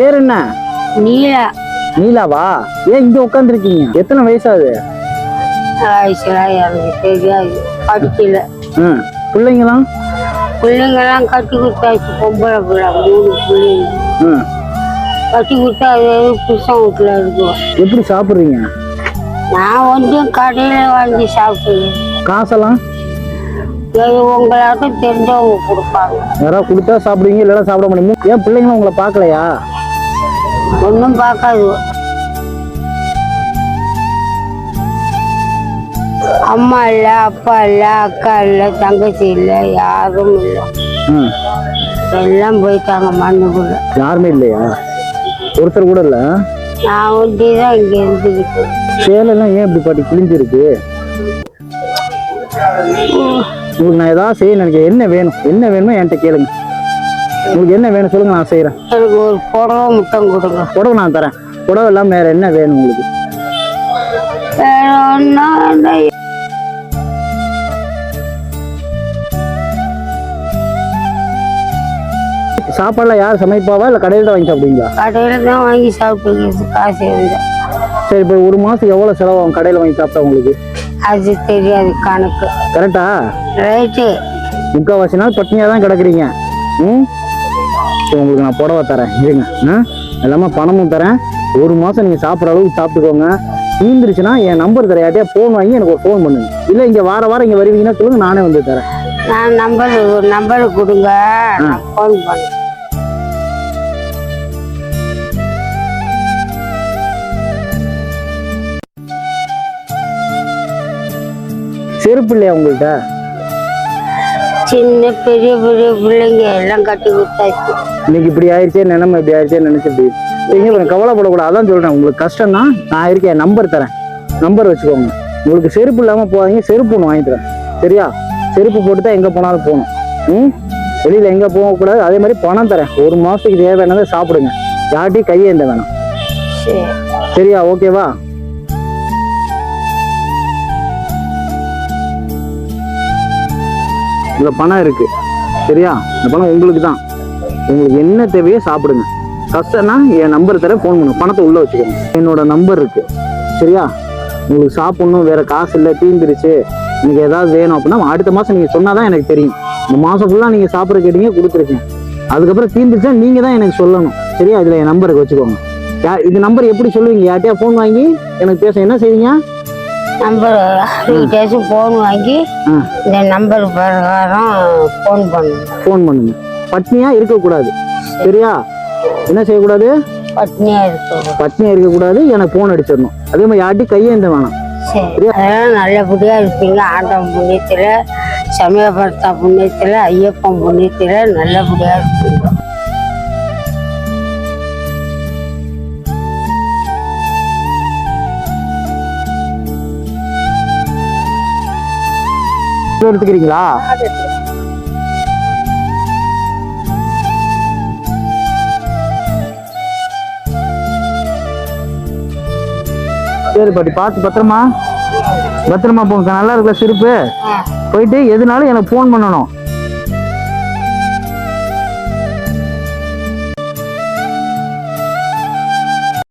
பேர் என்ன? நீலா. நீலாவா? ஏன் இங்க உட்காந்துருக்கீங்க எத்தனை வயசாகுது படிக்கல. ம் பிள்ளைங்களாம்? பிள்ளைங்கெல்லாம் கட்டி கொடுத்தாச்சு. பொம்பளை பிள்ளை மூணு பிள்ளைங்க ம் கட்டி கொடுத்தா அது புருஷன் வீட்டில் இருக்கும். எப்படி சாப்பிட்றீங்க? நான் வந்து கடையில் வாங்கி சாப்பிடுவேன். காசெல்லாம்? அது உங்களாட்டம் தெரிஞ்சவங்க கொடுப்பாங்க. யாராவது கொடுத்தா சாப்பிடுவீங்க இல்லைன்னா சாப்பிட முடியும் ஏன் பிள்ளைங்களும் உங்களை பார்க்கலையா? ஒன்றும் பார்க்காது. அம்மா இல்லை அப்பா இல்லை அக்கா இல்லை தங்கச்சி இல்லை யாரும் இல்லை. ம். எல்லாம் போயிட்டாங்க மண்ணுக்குள்ள. யாருமே இல்லையா? ஒருத்தர் கூட இல்லை? நான் ஒண்டி தான் இங்கே இருந்துக்கிட்டு சேலெல்லாம் ஏன் இப்படி பாட்டி கிழிஞ்சிருக்கு? உங்களுக்கு நான் ஏதாவது செய்ய நினைக்கிறேன். என்ன வேணும்? என்ன வேணுமோ என்கிட்ட கேளுங்க. உங்களுக்கு என்ன வேணும் சொல்லுங்க நான் செய்கிறேன் எனக்கு ஒரு புடவை முட்டம் கொடுங்க. புடவை நான் தரேன். புடவை இல்லாமல் வேற என்ன வேணும் உங்களுக்கு? சாப்பாடுலாம் யார் சமைப்பாவா இல்லை கடையில் தான் வாங்கி சாப்பிடுவீங்களா? கடையில் தான் வாங்கி சாப்பிட்டுக்கிறது காசு இருந்தேன் சரி இப்போ ஒரு மாதத்துக்கு எவ்வளோ செலவாகும் கடையில் வாங்கி சாப்பிட்டா உங்களுக்கு? அது தெரியாது கணக்கு. கரெக்டா ரைட்டு முக்கால்வாசி நாள் பட்னியாக தான் கிடக்குறீங்க. ம்? சரி, உங்களுக்கு நான் புடவை தரேன். இருங்க. ஆ? எல்லாமே பணமும் தரேன். ஒரு மாதம் நீங்கள் சாப்பிட்ற அளவுக்கு சாப்பிட்டுக்கோங்க. தீந்துருச்சுன்னா என் நம்பர் தரேன் யார்ட்டையா ஃபோன் வாங்கி எனக்கு ஒரு ஃபோன் பண்ணுங்க. இல்லை இங்கே வார வாரம் இங்கே வருவீங்கன்னா சொல்லுங்க நானே வந்து தரேன். நான் நம்பர் ஒரு நம்பர் கொடுங்க. ஃபோன் பண்ணேன் செருப்பு இல்லையா உங்கள்கிட்ட சின்ன பெரிய பெரிய பிள்ளைங்க எல்லாம் கட்டி கொடுத்தாச்சு. இன்னைக்கு இப்படி ஆயிடுச்சே நிலைமை இப்படி ஆயிடுச்சே நினைச்சிட்டு நீங்க கொஞ்சம் கவலைப்படக்கூடாது. அதான் சொல்றேன் உங்களுக்கு கஷ்டம் தான். நான் இருக்கேன் நம்பர் தரேன். நம்பர் வச்சுக்கோங்க. உங்களுக்கு செருப்பு இல்லாம போகாதீங்க செருப்பு ஒன்று வாங்கி தரேன். சரியா? செருப்பு போட்டு தான் எங்க போனாலும் போகணும். ம்? வெளியில எங்க போகக்கூடாது. அதே மாதிரி பணம் தரேன். ஒரு மாசத்துக்கு தேவையானதை சாப்பிடுங்க. யார்ட்டையும் கையேந்த வேணாம். சரி. சரியா? ஓகேவா? இதில் பணம் இருக்கு. சரியா? இந்த பணம் உங்களுக்கு தான். உங்களுக்கு என்ன தேவையோ சாப்பிடுங்க. கஷ்டம்னா என் நம்பர் தர ஃபோன் பண்ணு. பணத்தை உள்ளே வச்சுக்கோங்க. என்னோட நம்பர் இருக்கு. சரியா? உங்களுக்கு சாப்பிட்ணும் வேற காசு இல்லை தீந்துருச்சு. எனக்கு ஏதாவது வேணும் அப்படின்னா அடுத்த மாதம் நீங்கள் சொன்னால் தான் எனக்கு தெரியும். இந்த மாதம் ஃபுல்லாக நீங்கள் சாப்பிட கேட்டீங்க கொடுத்துருக்கேன் அதுக்கப்புறம் தீந்துருச்சா நீங்கள் தான் எனக்கு சொல்லணும். சரியா? இதில் என் நம்பருக்கு வச்சுக்கோங்க. யா- இது நம்பர் எப்படி சொல்லுவீங்க? யார்ட்டையா ஃபோன் வாங்கி எனக்கு பேச என்ன செய்வீங்க? நம்பர் யார்கிட்டயாச்சும் ஃபோன் வாங்கி. இந்த நம்பர் பிரகாரம் ஃபோன் பண்ணுங்க. ஃபோன் பண்ணுங்க. பட்னியா இருக்கக்கூடாது. சரியா? என்ன செய்யக்கூடாது? பட்னியா இருக்கும் பட்னியா இருக்கக்கூடாது. எனக்கு ஃபோன் அடிச்சிடணும். அதே மாதிரி யார்ட்டையும் கையேந்த வேணாம். சரி. அதெல்லாம் நல்லபடியா இருப்பீங்க. ஆண்டவன் புண்ணியத்துல சமயபர்த்தா புண்ணியத்துல ஐயப்பன் புண்ணியத்துல நல்லபடியா இருப்பீங்க. எடுத்துக்கிறீங்களா? சரி பாட்டி பார்த்து பத்திரமா. பத்திரமா போங்க நல்லா இருக்குல்ல சிரிப்பு? போயிட்டு எதுனாலும் எனக்கு ஃபோன் பண்ணணும்.